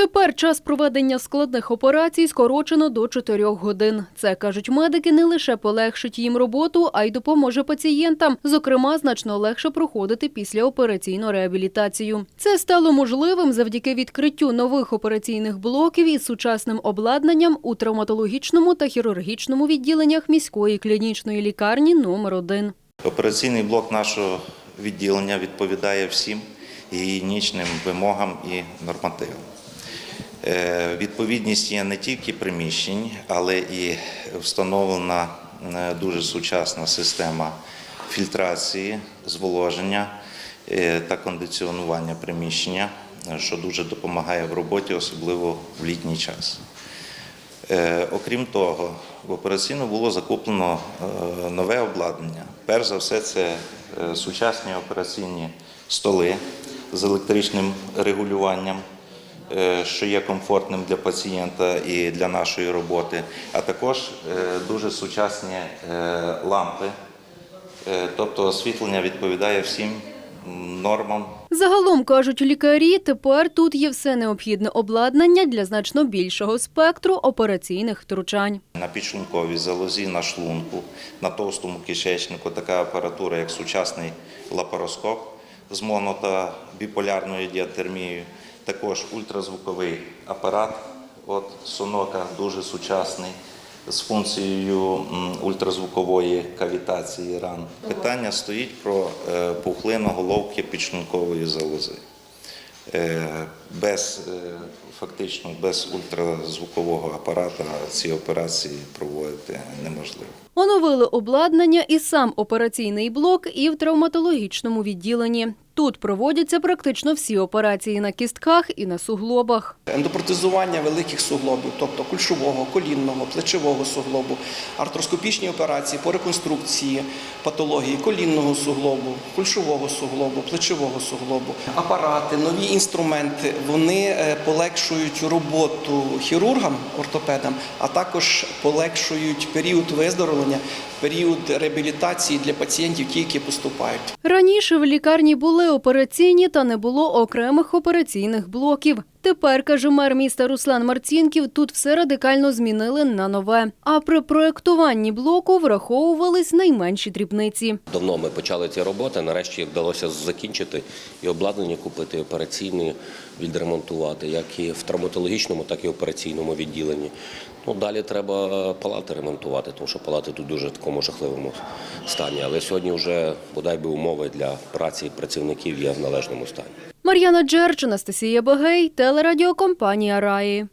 Тепер час проведення складних операцій скорочено до 4 годин. Це кажуть медики, не лише полегшить їм роботу, а й допоможе пацієнтам. Зокрема, значно легше проходити післяопераційну реабілітацію. Це стало можливим завдяки відкриттю нових операційних блоків із сучасним обладнанням у травматологічному та хірургічному відділеннях міської клінічної лікарні номер 1 Операційний блок нашого відділення відповідає всім гігієнічним вимогам і нормативам. Е, Відповідність є не тільки приміщень, але і встановлена е, дуже сучасна система фільтрації, зволоження е, та кондиціонування приміщення, що дуже допомагає в роботі, особливо в літній час. Окрім того, в операційну було закуплено нове обладнання. Перш за все, це сучасні операційні столи з електричним регулюванням, що є комфортним для пацієнта і для нашої роботи, а також е, дуже сучасні е, лампи, Е, тобто освітлення відповідає всім нормам. Загалом кажуть лікарі, тепер тут є все необхідне обладнання для значно більшого спектру операційних втручань. На підшлунковій залозі, на шлунку, на товстому кишечнику така апаратура, як сучасний лапароскоп з моно та біполярною діатермією, також ультразвуковий апарат, от сонока дуже сучасний. З функцією ультразвукової кавітації ран. Питання стоїть про е, пухлину головки підшлункової залози. Без е, фактично без ультразвукового апарата ці операції проводити неможливо. Оновили обладнання і сам операційний блок, і в травматологічному відділенні. Тут проводяться практично всі операції на кістках і на суглобах. Ендопротезування великих суглобів, тобто кульшового, колінного, плечового суглобу, артроскопічні операції по реконструкції патології колінного суглобу, кульшового суглобу, плечового суглобу, апарати, нові інструменти вони е, полегшують роботу хірургам, ортопедам, а також полегшують період виздоровлення, період реабілітації для пацієнтів, ті, які поступають. Раніше в лікарні були операційні та не було окремих операційних блоків. Тепер, каже мер міста Руслан Марцінків, тут все радикально змінили на нове. А при проєктуванні блоку враховувались найменші дрібниці. Давно ми почали ці роботи. Нарешті вдалося закінчити і обладнання купити, і операційні відремонтувати, як і в травматологічному, так і в операційному відділенні. Ну далі треба палати ремонтувати, тому що палати тут дуже в такому жахливому стані. Але сьогодні вже бодай би умови для праці працівників є в належному стані. Мар'яна Джерч, Анастасія Багей, телерадіокомпанія Раї.